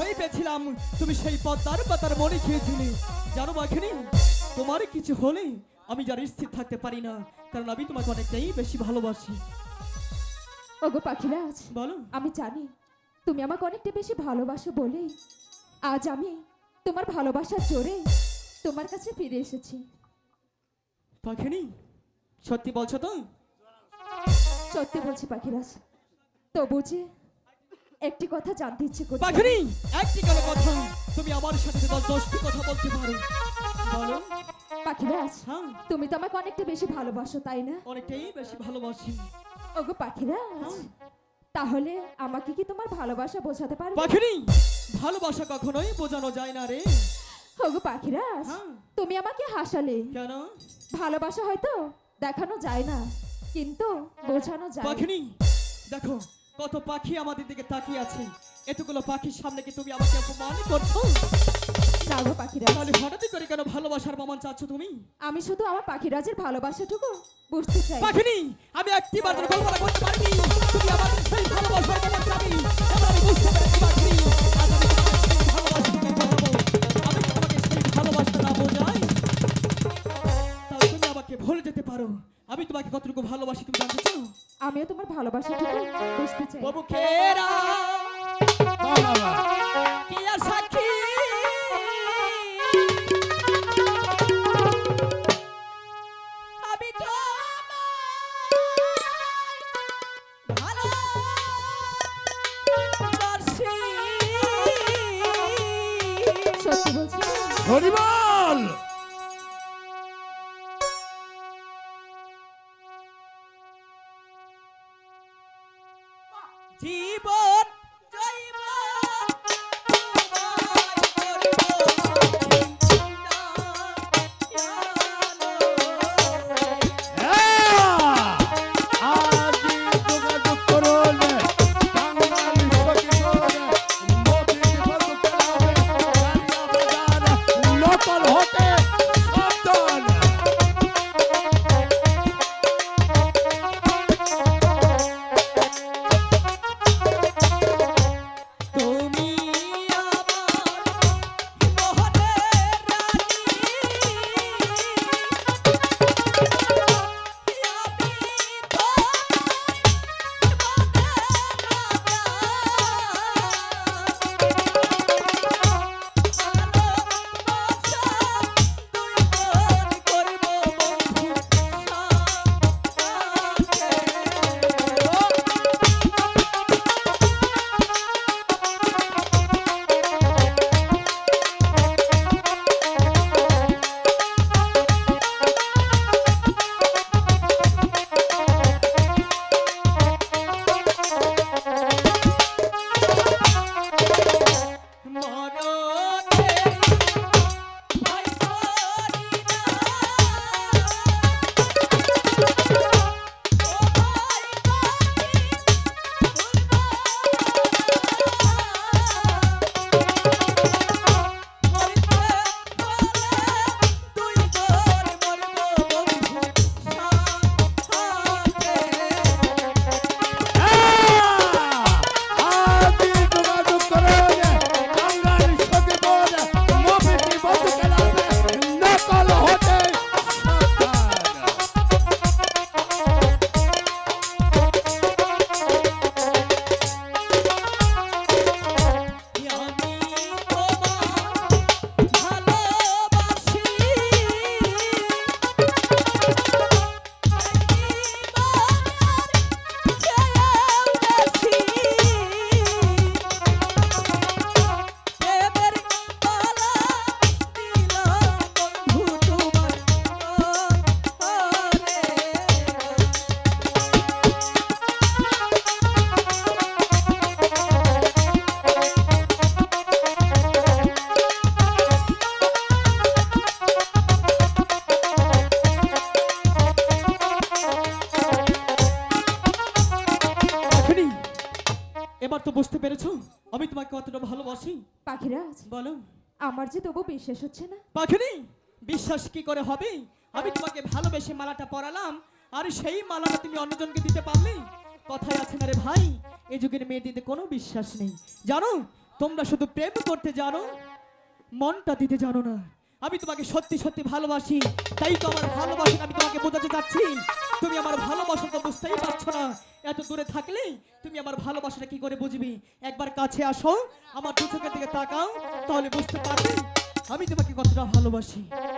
ভয় পেয়েছিলাম তুমি সেই পদ্মার পাতার মনে খেয়েছিলে। জানো বাঘিনী তোমার কিছু হলে আমি যার স্থির থাকতে পারি না কারণ আমি তোমাকে অনেকটাই বেশি ভালোবাসি। ওগো পাখিরাজ বলো। আমি জানি তুমি আমাকে অনেকটা বেশি ভালোবাসো বলেই আজ আমি তোমার ভালোবাসার জোরে তোমার কাছে ফিরে এসেছি। পাখিনি সত্যি বলছো তো? সত্যি বলছি পাখিরাজ তবু যে একটি কথা জানতে ইচ্ছে করছে। পাখিনি একটি কেন কথা। তুমি আমার সাথে দশ দশটি কথা বলতে পারো। বলো। পাখিরাজ হ্যাঁ। তুমি তো আমাকে অনেকটা বেশি ভালোবাসো তাই না? অনেকটাই বেশি ভালোবাসি। ওগো পাখিরাজ তাহলে আমাকে কি তোমার ভালোবাসা বোঝাতে পারবে? পাখিনি ভালোবাসা কখনোই বোঝানো যায় না রে। ওগো পাখিরাজ হ্যাঁ। তুমি আমাকে হাসালে। কেন? ভালোবাসা হয়তো দেখানো যায় না কিন্তু বোঝানো যায়। পাখিনি দেখো কত পাখি আমাদের দিকে তাকিয়ে আছে। এতগুলো পাখির সামনে কি তুমি আমাকে অপমান করছ? না গো পাখিরাজ তাহলে হঠাৎ করে কেন ভালোবাসার প্রমাণ চাচ্ছ তুমি? আমি শুধু আমার পাখিরাজের ভালোবাসাটুকু বুঝতে চাই। পাখিনি আমি একটি বার কল্পনা করতে পারিনি। তুমি আমার সেই ভালোবাসার প্রমাণ চাবি এবার আমি বুঝতে পেরেছি পাখিনি আজ আমি তোমাকে সেই ভালোবাসা তোমাকে বোঝাবো আমি তোমাকে সেই ভালোবাসা না বোঝাই। তাহলে তুমি আমাকে ভুলে যেতে পারো। আমি তোমাকে কতটুকু ভালোবাসি তুমি জানতে চাও? আমিও তোমার ভালোবাসাটুকু বুঝতে চাই। বাবু খেরা বাবা জীবন এবার তো বুঝতে পেরেছ আমি তোমাকে কতটা ভালোবাসি। পাখিরাজ বলো। আমার যে তবু বিশ্বাস হচ্ছে না। পাখিনি বিশ্বাস কি করে হবে? আমি তোমাকে ভালোবেসে মালাটা পরালাম আর সেই মালাটা তুমি অন্যজনকে দিতে পারলে? কথায় আছে না রে ভাই এই যুগের মেয়েদের কোনো বিশ্বাস নেই। জানো তোমরা শুধু প্রেম করতে জানো মনটা দিতে জানো না। আমি তোমাকে সত্যি সত্যি ভালোবাসি তাই তো আমার ভালোবাসা আমি তোমাকে বোঝাতে চাচ্ছি। তুমি আমার ভালোবাসা তো বুঝতেই পারছ না। এত দূরে থাকলে তুমি আমার ভালোবাসাটা কি করে বুঝবি? একবার কাছে আসো, আমার দু দিকে তাকাও, তাহলে বুঝতে পারবে আমি তোমাকে কতটা ভালোবাসি।